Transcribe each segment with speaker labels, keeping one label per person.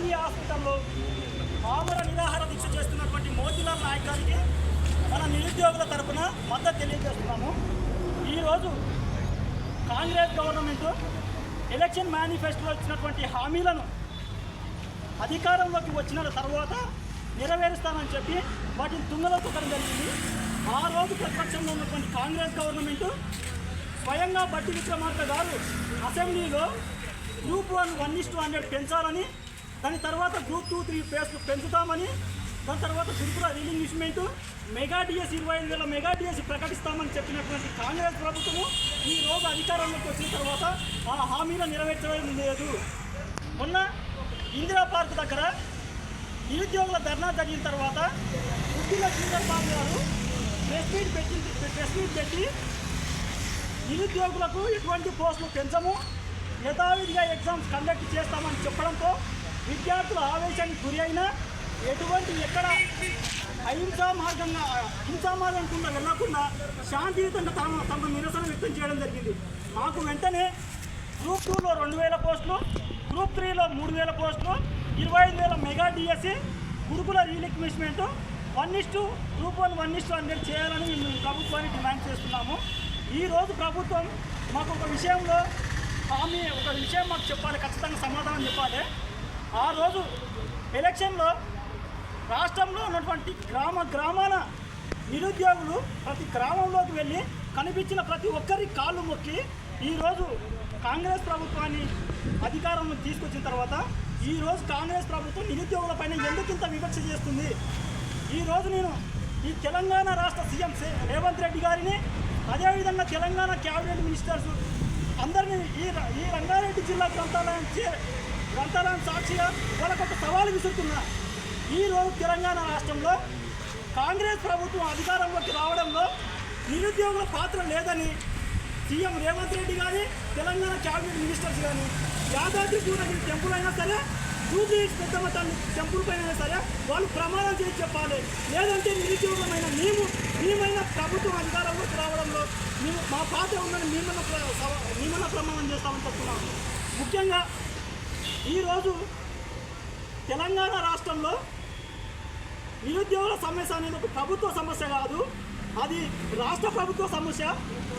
Speaker 1: గాంధీ హాస్పిటల్లో ఆమర నిరాహార దీక్ష చేస్తున్నటువంటి మోతీలాల్ నాయక్ గారికి మన నిరుద్యోగుల తరఫున మద్దతు తెలియజేస్తున్నాము. ఈరోజు కాంగ్రెస్ గవర్నమెంట్ ఎలక్షన్ మేనిఫెస్టోలో ఇచ్చినటువంటి హామీలను అధికారంలోకి వచ్చిన తర్వాత నెరవేరుస్తానని చెప్పి వాటిని తుంగలో తొక్కడం జరిగింది. ఆ రోజు ప్రతిపక్షంలో ఉన్నటువంటి కాంగ్రెస్ గవర్నమెంట్ స్వయంగా బట్టి విక్రమార్క గారు అసెంబ్లీలో group one one is two hundred పెంచాలని దాని తర్వాత గ్రూప్ టూ త్రీ పేస్లు పెంచుతామని దాని తర్వాత త్రిపుర రీలింగ్విష్మెంట్ మెగా డిఎస్ ఇరవై ఐదు వేల మెగా డిఎస్ ప్రకటిస్తామని చెప్పినటువంటి కాంగ్రెస్ ప్రభుత్వము ఈ రోజు అధికారంలోకి వచ్చిన తర్వాత ఆ హామీలను నెరవేర్చడం లేదు. మొన్న ఇందిరా పార్క్ దగ్గర నిరుద్యోగుల ధర్నా జరిగిన తర్వాత ఉద్యోగ చంద్రబాబు గారు ప్రెస్ మీట్ పెట్టి ప్రెస్ మీట్ పెట్టి నిరుద్యోగులకు ఎటువంటి పోస్టులు పెంచము యథావిధిగా ఎగ్జామ్స్ కండక్ట్ చేస్తామని చెప్పడంతో విద్యార్థుల ఆవేశానికి గురి అయినా ఎటువంటి ఎక్కడ అహింసా మార్గంగా హింసా మార్గం కింద వెళ్ళకుండా శాంతియుతంగా తమ తమ నిరసన వ్యక్తం చేయడం జరిగింది. మాకు వెంటనే గ్రూప్ టూలో రెండు వేల పోస్టులు గ్రూప్ త్రీలో మూడు వేల పోస్టులు ఇరవై ఐదు వేల మెగా డిఎస్సి గురుకుల రీలిక్విష్మెంట్ one is to group one one is to hundred చేయాలని మేము ప్రభుత్వాన్ని డిమాండ్ చేస్తున్నాము. ఈరోజు ప్రభుత్వం మాకు ఒక విషయంలో హామీ ఒక విషయం మాకు చెప్పాలి ఖచ్చితంగా సమాధానం చెప్పాలి. ఆ రోజు ఎలక్షన్లో రాష్ట్రంలో ఉన్నటువంటి గ్రామ గ్రామాల నిరుద్యోగులు ప్రతి గ్రామంలోకి వెళ్ళి కనిపించిన ప్రతి ఒక్కరి కాళ్ళు మొక్కి ఈరోజు కాంగ్రెస్ ప్రభుత్వాన్ని అధికారంలో తీసుకొచ్చిన తర్వాత ఈరోజు కాంగ్రెస్ ప్రభుత్వం నిరుద్యోగుల పైన ఎందుకు ఇంత వివక్ష చేస్తుంది? ఈరోజు నేను ఈ తెలంగాణ రాష్ట్ర సీఎం రేవంత్ రెడ్డి గారిని అదేవిధంగా తెలంగాణ క్యాబినెట్ మినిస్టర్స్ అందరినీ ఈ ర- ఈ రంగారెడ్డి జిల్లా గ్రంథాలయం గ్రంథాలను సాక్షిగా వాళ్ళకు ఒక సవాలు విసురుతున్నా. ఈ రోజు తెలంగాణ రాష్ట్రంలో కాంగ్రెస్ ప్రభుత్వం అధికారంలోకి రావడంలో నిరుద్యోగుల పాత్ర లేదని సీఎం రేవంత్ రెడ్డి కానీ తెలంగాణ క్యాబినెట్ మినిస్టర్స్ కానీ యాదాద్రి పూర్ణగిరి టెంపుల్ అయినా సరే జూబ్లీ పెద్దమ్మ తల్లి టెంపుల్ పైన సరే వాళ్ళు ప్రమాణం చేసి చెప్పాలి. లేదంటే నిరుద్యోగమైన మేము మేమైన ప్రభుత్వం అధికారంలోకి రావడంలో మేము మా పాత్ర ఉందని మేమన్న ప్ర- మేమన్న ప్రమాణం చేస్తామని చెప్తున్నాము. ముఖ్యంగా ఈరోజు తెలంగాణ రాష్ట్రంలో నిరుద్యోగుల సమస్య అనేది ఒక ప్రభుత్వ సమస్య కాదు. అది రాష్ట్ర ప్రభుత్వ సమస్య.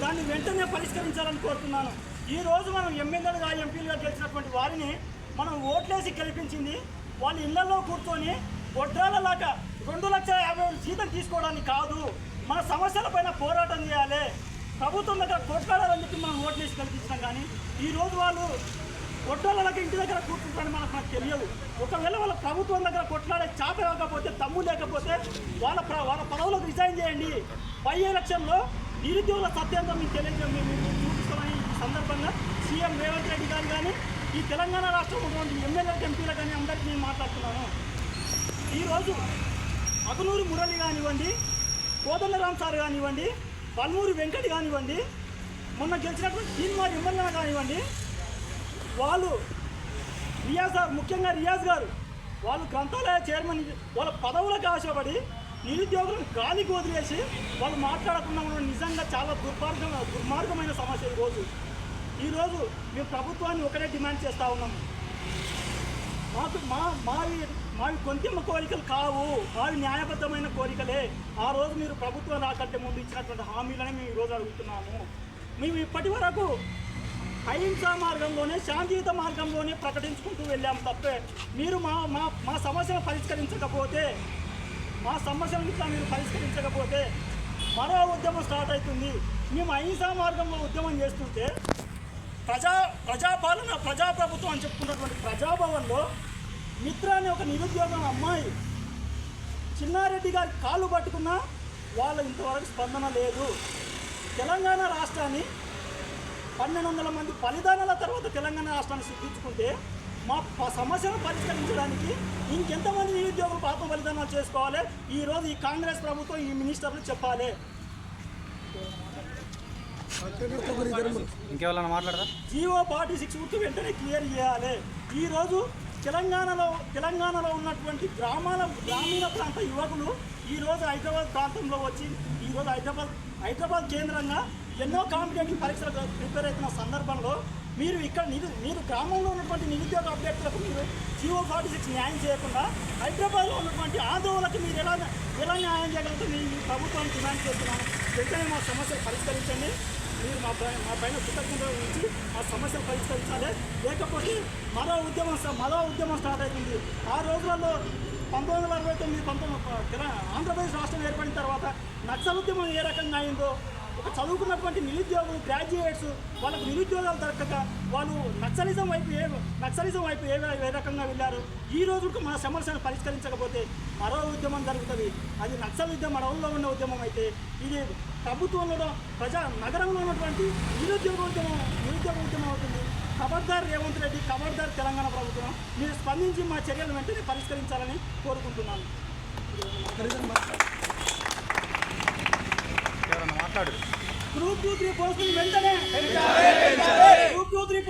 Speaker 1: దాన్ని వెంటనే పరిష్కరించాలని కోరుతున్నాను. ఈ రోజు మనం ఎమ్మెల్యేలుగా ఎంపీలుగా గెలిచినటువంటి వారిని మనం ఓట్లేసి గెలిపించింది. వాళ్ళ ఇళ్ళలో కూర్చొని లాగా రెండు లక్షల యాభై వేలు జీతం తీసుకోవడానికి కాదు. మన సమస్యలపైన పోరాటం చేయాలి. ప్రభుత్వం దగ్గర కొట్లాడాలని చెప్పి మనం ఓట్లేసి కల్పించినాం కానీ ఈరోజు వాళ్ళు కొట్టాలకి ఇంటి దగ్గర కూర్చుంటారని మనకు నాకు తెలియదు. ఒకవేళ వాళ్ళ ప్రభుత్వం దగ్గర కొట్లాడే చేత కాకపోతే తమ్ము లేకపోతే వాళ్ళ ప్ర- వాళ్ళ పదవులకు రిజైన్ చేయండి. పై ఎలక్షన్లో నిరుద్యోగుల సత్యంతో మీకు తెలియజే మేము చూపిస్తామని ఈ సందర్భంగా సీఎం రేవంత్ రెడ్డి గారు కానీ ఈ తెలంగాణ రాష్ట్రం ఉన్నటువంటి ఎమ్మెల్యే ఎంపీలు కానీ అందరికీ నేను మాట్లాడుతున్నాను. ఈరోజు అగునూరు మురళి కానివ్వండి కోదండరామ్ సార్ కానివ్వండి పల్మూరి వెంకట్ కానివ్వండి మొన్న గెలిచినటువంటి తీన్మార్ ఎమ్మెల్యే కానివ్వండి వాళ్ళు రియాజ్ గారు ముఖ్యంగా రియాజ్ గారు వాళ్ళు గ్రంథాలయ చైర్మన్ వాళ్ళ పదవులకు ఆశపడి నిరుద్యోగులను గాలికి వదిలేసి వాళ్ళు మాట్లాడకుండా ఉండడం నిజంగా చాలా దుర్మార్గం దుర్మార్గమైన సమస్య ఈరోజు ఈరోజు మేము ప్రభుత్వాన్ని ఒకటే డిమాండ్ చేస్తూ ఉన్నాము. మాకు మా మావి మావి కొంచెం కోరికలు కావు. మావి న్యాయబద్ధమైన కోరికలే. ఆ రోజు మీరు ప్రభుత్వం రాకంటే ముందు ఇచ్చినటువంటి హామీలనే మేము ఈరోజు అడుగుతున్నాము. మేము ఇప్పటి వరకు అహింసా మార్గంలోనే శాంతియుత మార్గంలోనే ప్రకటించుకుంటూ వెళ్ళాం తప్పే. మీరు మా మా మా సమస్యను పరిష్కరించకపోతే మా సమస్యలను ఇట్లా మీరు పరిష్కరించకపోతే మరో ఉద్యమం స్టార్ట్ అవుతుంది. మేము అహింసా మార్గంలో ఉద్యమం చేస్తుంటే ప్రజా ప్రజాపాలన ప్రజాప్రభుత్వం అని చెప్పుకున్నటువంటి ప్రజాభవన్లో మిత్ర అనే ఒక నిరుద్యోగ అమ్మాయి చిన్నారెడ్డి గారి కాళ్ళు పట్టుకున్నా వాళ్ళ ఇంతవరకు స్పందన లేదు. తెలంగాణ రాష్ట్రాన్ని పన్నెండు వందల మంది బలిదానాల తర్వాత తెలంగాణ రాష్ట్రాన్ని సిద్ధించుకుంటే మా సమస్యను పరిష్కరించడానికి ఇంకెంతమంది నిరుద్యోగులు పాప బలిదానాలు చేసుకోవాలి? ఈరోజు ఈ కాంగ్రెస్ ప్రభుత్వం ఈ మినిస్టర్లు చెప్పాలి.
Speaker 2: ఇంకెవరైనా మాట్లాడదా
Speaker 1: జీవో ఫార్టీ సిక్స్ గుర్తు వెంటనే క్లియర్ చేయాలి. ఈరోజు తెలంగాణలో తెలంగాణలో ఉన్నటువంటి గ్రామాల గ్రామీణ ప్రాంత యువకులు ఈరోజు హైదరాబాద్ ప్రాంతంలో వచ్చి ఈరోజు హైదరాబాద్ హైదరాబాద్ కేంద్రంగా ఎన్నో కాంపిటేటివ్ పరీక్షలకు ప్రిపేర్ అవుతున్న సందర్భంలో మీరు ఇక్కడ నిరు మీరు గ్రామంలో ఉన్నటువంటి నిరుద్యోగ అభ్యర్థులకు మీరు జియో ఫార్టీ సిక్స్ న్యాయం చేయకుండా హైదరాబాద్లో ఉన్నటువంటి ఆందోళనకు మీరు ఎలా ఎలా న్యాయం చేయగలరు మీ ప్రభుత్వాన్ని డిమాండ్ చేస్తున్నాను వెంటనే మా సమస్యలు పరిష్కరించండి. మీరు మా పై మా పైన కృతజ్ఞత ఉంచి మా సమస్యలు పరిష్కరించాలి. లేకపోతే మరో ఉద్యమం మరో ఉద్యమం స్టార్ట్ అవుతుంది. ఆ రోజులలో పంతొమ్మిది వందల అరవై తొమ్మిది పంతొమ్మిది ఆంధ్రప్రదేశ్ రాష్ట్రం ఏర్పడిన తర్వాత నక్సల్ ఉద్యమం ఏ రకంగా అయిందో చదువుకున్నటువంటి నిరుద్యోగులు గ్రాడ్యుయేట్స్ వాళ్ళకు నిరుద్యోగాలు దొరకక వాళ్ళు నక్సలిజం వైపు ఏ నక్సలిజం వైపు ఏ ఏ రకంగా వెళ్ళారు? ఈ రోజుకు మన సమస్యను పరిష్కరించకపోతే మరో ఉద్యమం జరుగుతుంది. అది నక్సల్ ఉద్యమం అడవుల్లో ఉన్న ఉద్యమం అయితే ఇది ప్రభుత్వంలో ప్రజా నగరంలో ఉన్నటువంటి నిరుద్యోగ ఉద్యమం నిరుద్యోగ ఉద్యమం అవుతుంది. ఖబర్దార్ రేవంత్ రెడ్డి ఖబర్దార్ తెలంగాణ ప్రభుత్వం మీరు స్పందించి మా చర్యలు వెంటనే పరిష్కరించాలని కోరుకుంటున్నాను.
Speaker 2: మాట్లాడు.
Speaker 1: గ్రూప్ టూ త్రీ పోస్టులు వెంటనే. Group two three